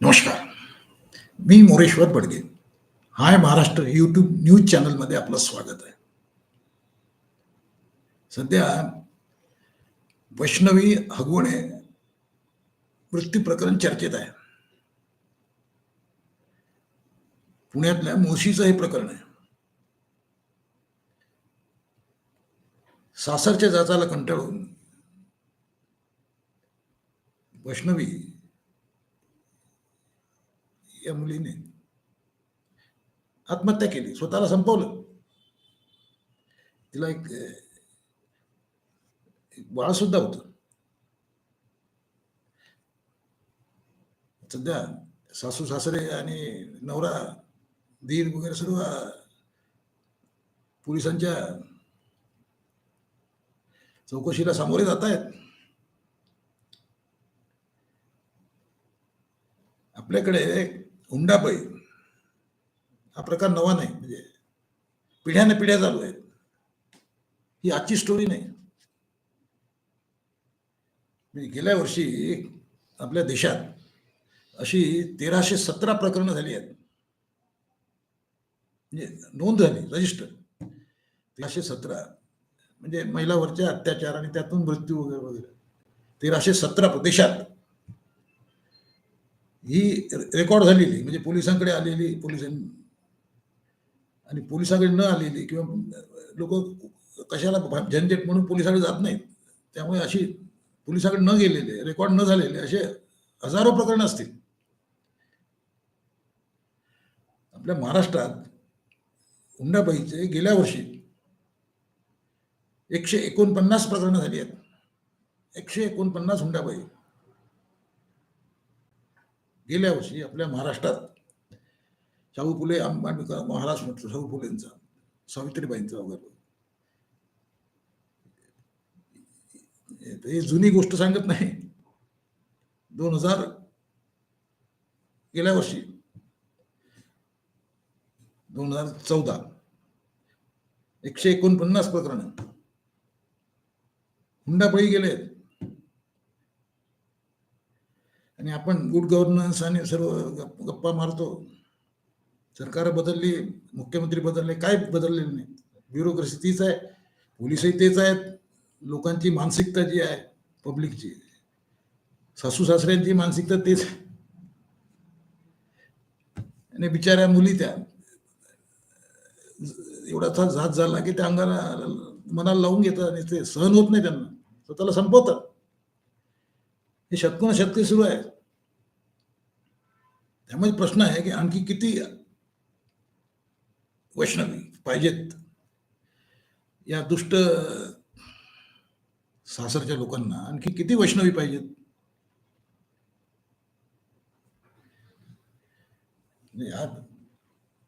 नमस्कार. मी Moreshwar Badge. Hi Maharashtra YouTube news चॅनलमध्ये आपलं स्वागत आहे. सध्या वैष्णवी हगवणे मृत्यू प्रकरण चर्चेत आहे. पुण्यातल्या मोशीचं हे प्रकरण आहे. सासरच्या जाचाला कंटाळून वैष्णवी या मुलीने आत्महत्या केली स्वतःला संपवलं. तिला एक बाळ सुद्धा होत. सध्या सासू सासरे आणि नवरा दीर वगैरे सर्व पोलिसांच्या चौकशीला सामोरे जात आहेत. आपल्याकडे हुंडाबाई हा प्रकार नवा नाही म्हणजे पिढ्याने पिढ्या चालू आहेत. ही आजची स्टोरी नाही. म्हणजे गेल्या वर्षी आपल्या देशात अशी तेराशे सतरा प्रकरणं झाली आहेत. म्हणजे नोंद झाली रजिस्टर तेराशे सतरा म्हणजे महिलावरचे अत्याचार आणि त्यातून मृत्यू वगैरे वगैरे. तेराशे सतरा देशात ही रेकॉर्ड झालेली म्हणजे पोलिसांकडे आलेली पोलिसांनी. आणि पोलिसांकडे न आलेली किंवा लोक कशाला झंझट म्हणून पोलिसाकडे जात नाहीत. त्यामुळे अशी पोलिसाकडे न गेलेले रेकॉर्ड न झालेले असे हजारो प्रकरण असतील. आपल्या महाराष्ट्रात हुंडाबाईचे गेल्या वर्षी एकशे एकोणपन्नास प्रकरणं झाली आहेत. एकशे एकोणपन्नास हुंडाबाई. गेल्या वर्षी आपल्या महाराष्ट्रात शाहू फुले आंबेडकर महाराष्ट्र म्हटलं शाहू फुलेंचा सावित्रीबाईंचा वगैरे. हे जुनी गोष्ट सांगत नाही. दोन हजार गेल्या वर्षी दोन हजार चौदा एकशे एकोणपन्नास प्रकरण हुंडाबळी गेले आणि आपण गुड गव्हर्नन्स आणि सर्व गप्पा मारतो. सरकार बदलली मुख्यमंत्री बदलले काय बदललेलं नाही. ब्युरोक्रेसी तीच आहे. पोलिसही तेच आहेत. लोकांची मानसिकता जी आहे पब्लिकची सासू सासऱ्यांची मानसिकता तेच आहे. आणि बिचाऱ्या मुली त्या एवढासा जात झाला की त्या अंगाला मनाला लावून घेतात आणि ते सहन होत नाही त्यांना. स्वतःला संपवतात. हे शतकोन शतके सुरू आहे त्यामुळे प्रश्न आहे की आणखी किती वैष्णवी पाहिजेत? या दुष्ट सासरच्या लोकांना आणखी किती वैष्णवी पाहिजेत?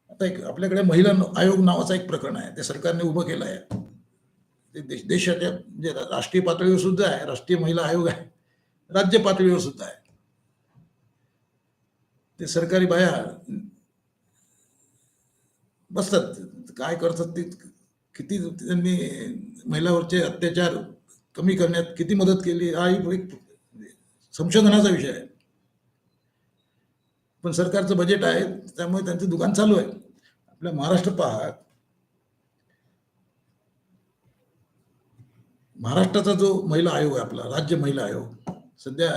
आता एक आपल्याकडे महिला आयोग नावाचा एक प्रकरण आहे. ते सरकारने उभं केलं आहे ते देशाच्या म्हणजे राष्ट्रीय पातळीवर सुद्धा आहे राष्ट्रीय महिला आयोग आहे राज्य पातळीवर सुद्धा आहे. ते सरकारी बाया बसतात. काय करतात ते किती त्यांनी महिलावरचे अत्याचार कमी करण्यात किती मदत केली हा एक संशोधनाचा विषय आहे. पण सरकारचं बजेट आहे त्यामुळे त्यांचं दुकान चालू आहे. आपल्या महाराष्ट्र पहा. महाराष्ट्राचा जो महिला आयोग आहे आपला राज्य महिला आयोग सध्या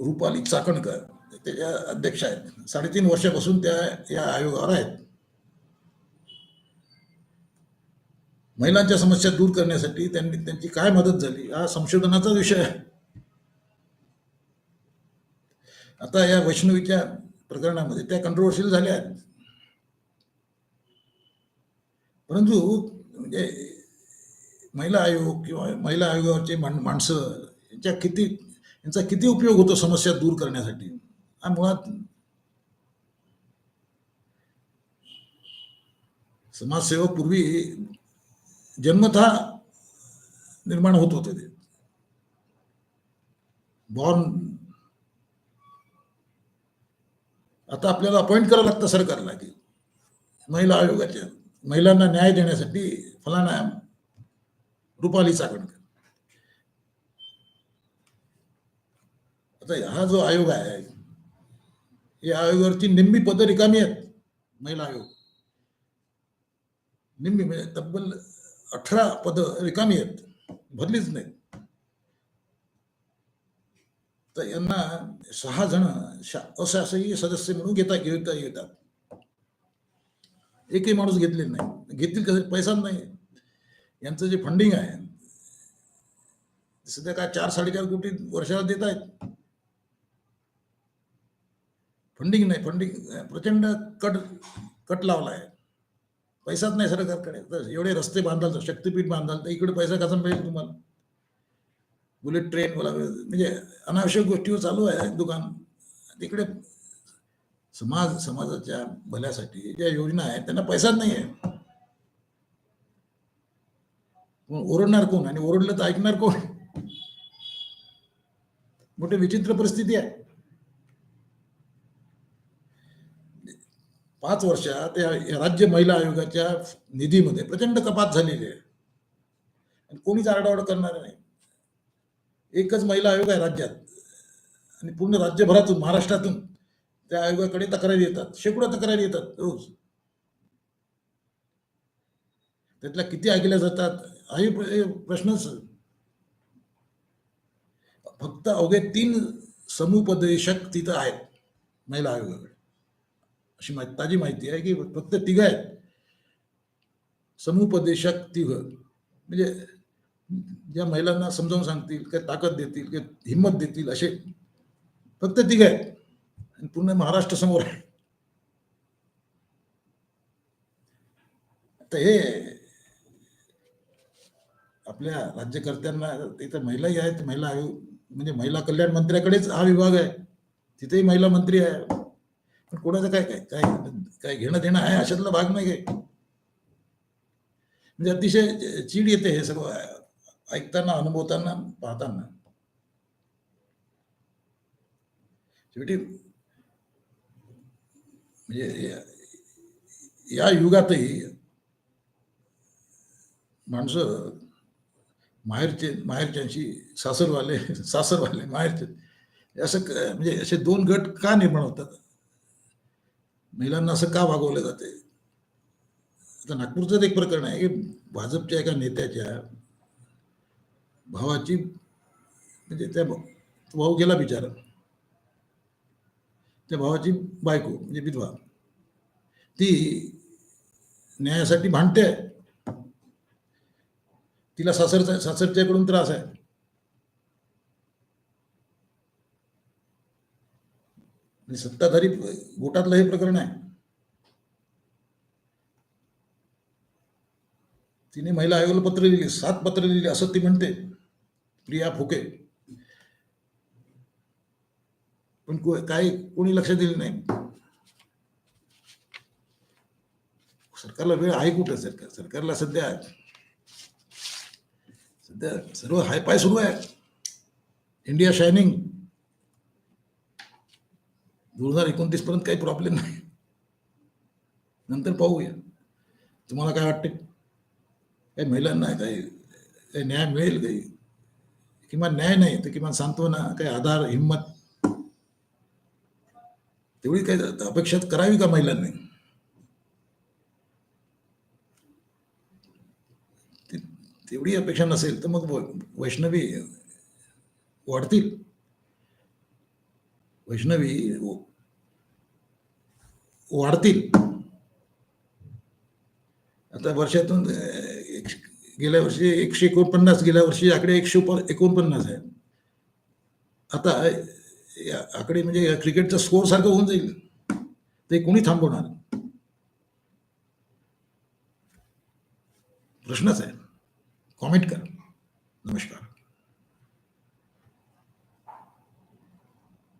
रुपाली चाकणकर त्याच्या अध्यक्ष आहेत. साडेतीन वर्षापासून त्या या आयोगावर आहेत. महिलांच्या समस्या दूर करण्यासाठी त्यांनी त्यांची काय मदत झाली हा संशोधनाचा विषय आहे. आता या वैष्णवीच्या प्रकरणामध्ये त्या कंट्रोवर्शियल झाल्या आहेत. परंतु म्हणजे महिला आयोग किंवा महिला आयोगावरचे माणसं यांच्या किती यांचा किती उपयोग होतो समस्या दूर करण्यासाठी? हा मुळात समाजसेवक पूर्वी जन्मथा निर्माण होत होते ते. बॉर्न आता आपल्याला अपॉइंट करावं लागतं सरकारला की महिला आयोगाच्या महिलांना न्याय देण्यासाठी फलाना रुपाली चाकणकर. आता हा जो आयोग आहे या आयोगावरची निम्मी पदं रिकामी आहेत महिला आयोग. निम्मी म्हणजे तब्बल अठरा पदं रिकामी आहेत भरलीच नाहीत. तर यांना सहा जण अशासकीय सदस्य म्हणून घेता घेता येतात. एकही माणूस घेतले नाही. घेतील कसं? पैसाच नाही. यांचं जे फंडिंग आहे सध्या काय चार साडेचार कोटी वर्षाला देत आहेत. फंडिंग नाही फंडिंग प्रचंड कट कट लावला आहे पैसाच नाही सरकारकडे तर एवढे रस्ते बांधाल तर शक्तीपीठ बांधाल तर इकडे पैसा कसा मिळेल तुम्हाला? बुलेट ट्रेन बोला म्हणजे अनावश्यक गोष्टीवर चालू आहे दुकान. तिकडे समाज समाजाच्या भल्यासाठी ज्या योजना आहेत त्यांना पैसाच नाही आहे. ओरडणार कोण? आणि ओरडलं तर ऐकणार कोण? मोठी विचित्र परिस्थिती आहे. पाच वर्षात या राज्य महिला आयोगाच्या निधीमध्ये प्रचंड कपात झालेली आहे. आणि कोणीच आरडाओरड करणार नाही. एकच महिला आयोग आहे राज्यात. आणि पूर्ण राज्यभरातून महाराष्ट्रातून त्या आयोगाकडे तक्रारी येतात. शेकडो तक्रारी येतात रोज. त्यातल्या किती ऐकल्या जातात हाही प्रश्नच फक्त अवघे तीन समुपदेशक तिथं आहेत महिला आयोगाकडे. अशी माहिती ताजी माहिती आहे की फक्त तिघ आहेत. समुपदेशक तिघ. म्हणजे ज्या महिलांना समजावून सांगतील काय ताकद देतील काय हिंमत देतील असे फक्त तिघ आहेत. आणि पूर्ण महाराष्ट्र समोर आहे. तर हे आपल्या राज्यकर्त्यांना इथं महिलाही आहेत महिला आयोग म्हणजे महिला कल्याण मंत्र्याकडेच हा विभाग आहे. तिथेही महिला मंत्री आहे. पण कोणाचं काय काय काय काय घेणं देणं आहे अशातला भाग नाही काय म्हणजे अतिशय चीड येते हे सर्व ऐकताना अनुभवताना पाहताना. शेवटी म्हणजे या- युगातही माणसं माहेरचे माहेरच्यांशी सासरवाले सासरवाले माहेरचे असं म्हणजे असे दोन गट का निर्माण होतात? महिलांना असं का वागवलं जाते आता नागपूरचंच एक प्रकरण आहे की भाजपच्या एका नेत्याच्या भावाची म्हणजे त्या भाऊ गेला बिचारा. त्या भावाची बायको म्हणजे विधवा. ती न्यायासाठी भांडते. आहे तिला सासरचा सासरच्याकडून त्रास आहे. आणि सत्ताधारी गोटातलं हे प्रकरण आहे. तिने महिला आयोगाला पत्र लिहिले सात पत्र लिहिले असं ती म्हणते प्रिया फुके. पण को- काय कोणी लक्ष दिलं नाही. सरकारला वेळ आहे कुठं? सरकार सरकारला सध्या सध्या सर्व हाय पाय सुरू आहे. India shining. दोन हज़ार एकोणतीस पर्यंत काही प्रॉब्लेम नाही. नंतर पाहूया. तुम्हाला काय वाटते काही महिलांना काही काही न्याय मिळेल, काही? किमान न्याय नाही, तर किमान सांत्वना, काही आधार, हिंमत. तेवढी काही अपेक्षा करावी का महिलांनी? तेवढी अपेक्षा नसेल, तर मग वैष्णवी वाढतील. वैष्णवी वाढतील. आता वर्षातून गेल्या वर्षी एकशे एकोणपन्नास गेल्या वर्षी आकडे एकशे प- एकोणपन्नास आहे आता या आकडे म्हणजे क्रिकेटचा स्कोअर सारखं होऊन जाईल. ते कोणी थांबवणार? प्रश्नच आहे. कॉमेंट करा. नमस्कार.